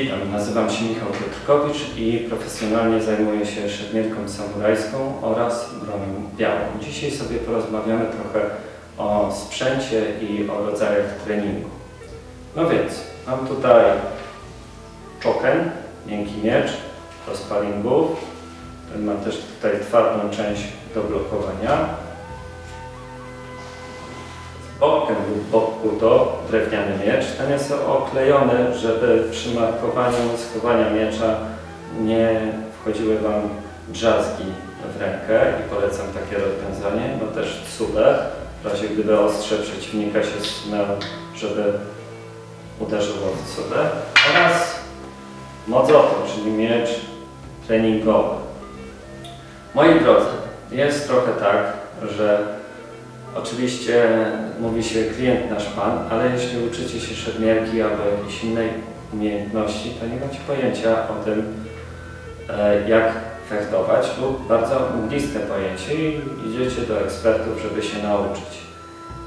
Witam, nazywam się Michał Piotrkowicz i profesjonalnie zajmuję się szermierką samurajską oraz bronią białą. Dzisiaj sobie porozmawiamy trochę o sprzęcie i o rodzajach treningu. No więc, mam tutaj czoken, miękki miecz do sparingów. Ten ma też tutaj twardą część do blokowania. Bokken lub to drewniany miecz. Ten jest oklejony, żeby przy markowaniu schowania miecza nie wchodziły Wam drzazgi w rękę i polecam takie rozwiązanie, no też cule, w razie gdyby ostrze przeciwnika się zsunęło, żeby uderzyło w cule oraz mozoto, czyli miecz treningowy. Moi drodzy, jest trochę tak, że Oczywiście mówi się klient nasz pan, ale jeśli uczycie się szermierki albo jakiejś innej umiejętności, to nie macie pojęcia o tym, e, jak fechtować lub bardzo mgliste pojęcie i idziecie do ekspertów, żeby się nauczyć.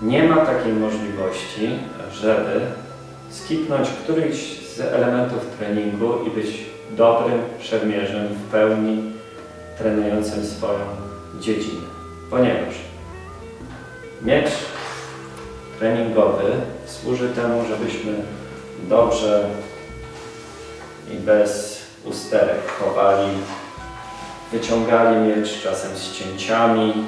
Nie ma takiej możliwości, żeby skipnąć któryś z elementów treningu i być dobrym szermierzem w pełni trenującym swoją dziedzinę. Ponieważ Miecz treningowy służy temu, żebyśmy dobrze i bez usterek chowali, wyciągali miecz czasem z cięciami,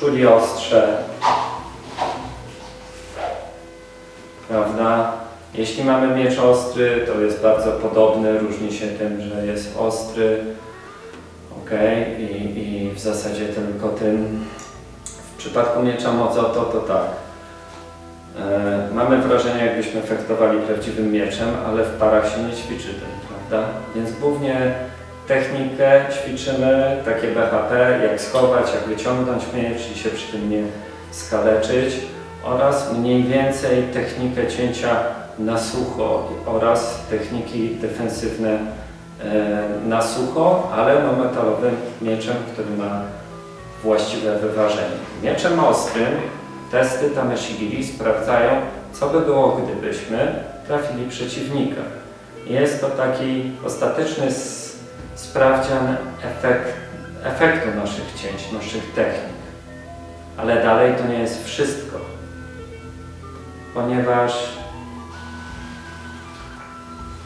czuli ostrze, prawda? Jeśli mamy miecz ostry, to jest bardzo podobny, różni się tym, że jest ostry, ok, I, i w zasadzie tylko tym. W przypadku miecza Mozoto to tak. E, mamy wrażenie, jakbyśmy fechtowali prawdziwym mieczem, ale w parach się nie ćwiczy tym, prawda? Więc głównie technikę ćwiczymy, takie BHP, jak schować, jak wyciągnąć miecz i się przy tym nie skaleczyć oraz mniej więcej technikę cięcia na sucho oraz techniki defensywne na sucho, ale no metalowym mieczem, który ma właściwe wyważenie. Mieczem ostrym testy Tameshigiri sprawdzają, co by było, gdybyśmy trafili przeciwnika. Jest to taki ostateczny sprawdzian efekt, efektu naszych cięć, naszych technik. Ale dalej to nie jest wszystko, ponieważ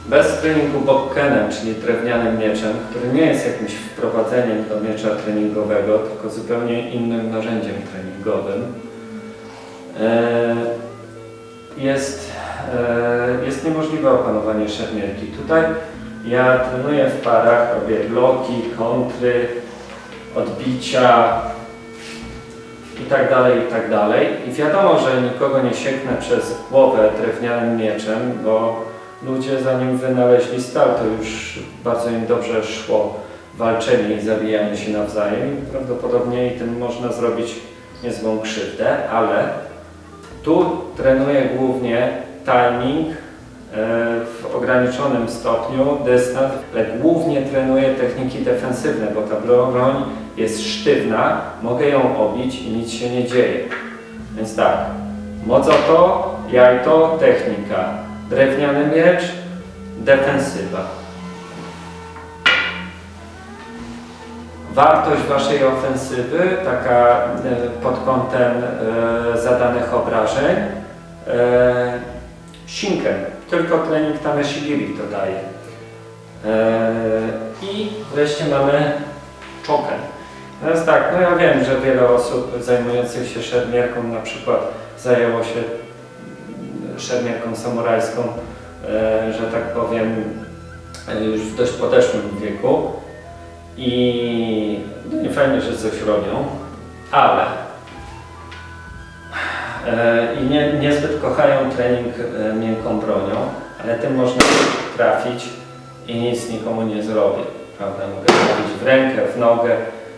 bez treningu bokkenem, czyli drewnianym mieczem, który nie jest jakimś wprowadzeniem do miecza treningowego, tylko zupełnie innym narzędziem treningowym, e, jest, e, jest niemożliwe opanowanie szermierki. Tutaj ja trenuję w parach, robię bloki, kontry, odbicia i tak dalej, i tak dalej. I wiadomo, że nikogo nie sięgnę przez głowę drewnianym mieczem, bo ludzie zanim wynaleźli stal, to już bardzo im dobrze szło walczenie i zabijanie się nawzajem. Prawdopodobnie i tym można zrobić niezłą krzywdę, ale tu trenuję głównie timing e, w ograniczonym stopniu, dystans, ale głównie trenuję techniki defensywne, bo ta broń jest sztywna, mogę ją obić i nic się nie dzieje. Więc tak, mocoto, jajto, technika. Drewniany miecz, defensywa. Wartość Waszej ofensywy, taka e, pod kątem e, zadanych obrażeń, e, Shinken, tylko trening Tameshigiri to daje. I wreszcie mamy Choken. Teraz tak, no ja wiem, że wiele osób zajmujących się szermierką na przykład zajęło się szermierką samurajską, e, że tak powiem, e, już w dość podeszłym wieku. I no nie fajnie, że coś robią, ale e, i nie, niezbyt kochają trening miękką bronią, ale tym można trafić i nic nikomu nie zrobię. Prawda? Mogę trafić w rękę, w nogę.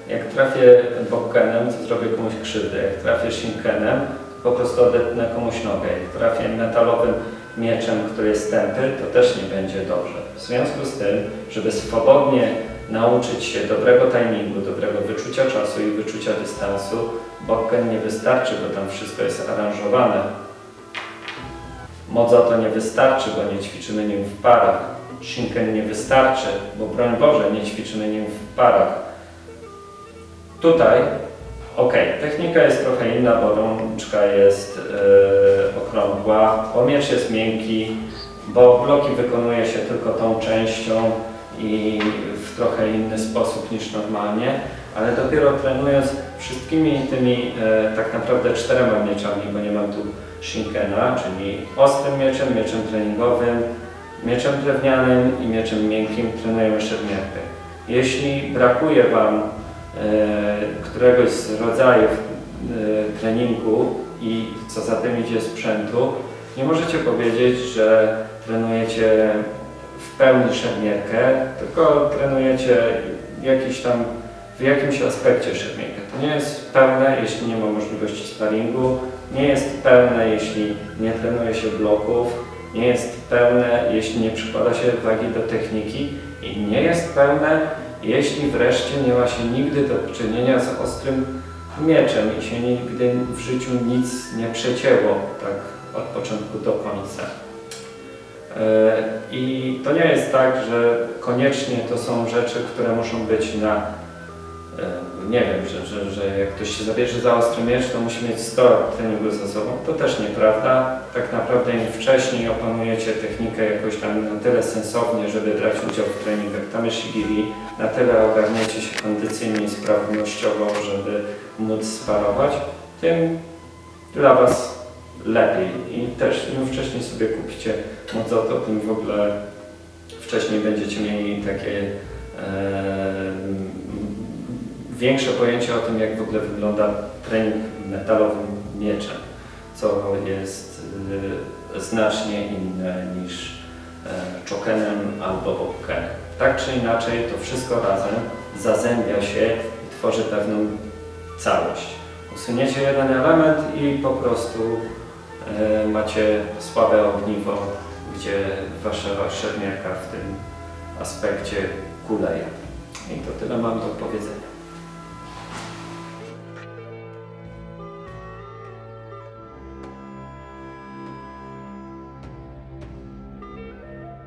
Jak trafię bokkenem, to zrobię komuś krzywdę. Jak trafię shinkenem, po prostu odetnę komuś nogę. Jak trafię metalowym mieczem, który jest tępy, to też nie będzie dobrze. W związku z tym, żeby swobodnie nauczyć się dobrego timingu, dobrego wyczucia czasu i wyczucia dystansu, bokken nie wystarczy, bo tam wszystko jest aranżowane. Mozoto nie wystarczy, bo nie ćwiczymy nim w parach. Shinken nie wystarczy, bo broń Boże, nie ćwiczymy nim w parach. Tutaj, ok, technika jest trochę inna, bo rączka jest e, okrągła, bo miecz jest miękki, bo bloki wykonuje się tylko tą częścią i w trochę inny sposób niż normalnie, ale dopiero trenując wszystkimi tymi e, tak naprawdę czterema mieczami, bo nie mam tu Shinkena, czyli ostrym mieczem, mieczem treningowym, mieczem drewnianym i mieczem miękkim trenujemy szermierkę. Jeśli brakuje Wam któregoś z rodzajów e, treningu i co za tym idzie sprzętu, nie możecie powiedzieć, że trenujecie w pełni szermierkę, tylko trenujecie jakiś tam w jakimś aspekcie szermierkę. To nie jest pełne, jeśli nie ma możliwości sparingu, nie jest pełne, jeśli nie trenuje się bloków, nie jest pełne, jeśli nie przykłada się wagi do techniki i nie jest pełne, jeśli wreszcie nie ma się nigdy do czynienia z ostrym mieczem i się nigdy w życiu nic nie przecięło tak od początku do końca. E, I to nie jest tak, że koniecznie to są rzeczy, które muszą być na nie wiem, że, że, że jak ktoś się zabierze za ostry miecz, to musi mieć 100 lat treningu za sobą. To też nieprawda. Tak naprawdę im wcześniej opanujecie technikę jakoś tam na tyle sensownie, żeby brać udział w treningach Tameshigiri, na tyle ogarniecie się kondycyjnie i sprawnościowo, żeby móc sparować, tym dla Was lepiej. I też im wcześniej sobie kupicie Mozoto, tym w ogóle wcześniej będziecie mieli takie e, większe pojęcie o tym, jak w ogóle wygląda trening metalowym mieczem, co jest y, znacznie inne niż e, chokenem albo bobkenem. Tak czy inaczej, to wszystko razem zazębia się i tworzy pewną całość. Usuniecie jeden element i po prostu e, macie słabe ogniwo, gdzie wasza szermierka w tym aspekcie kuleje. I to tyle mam do powiedzenia.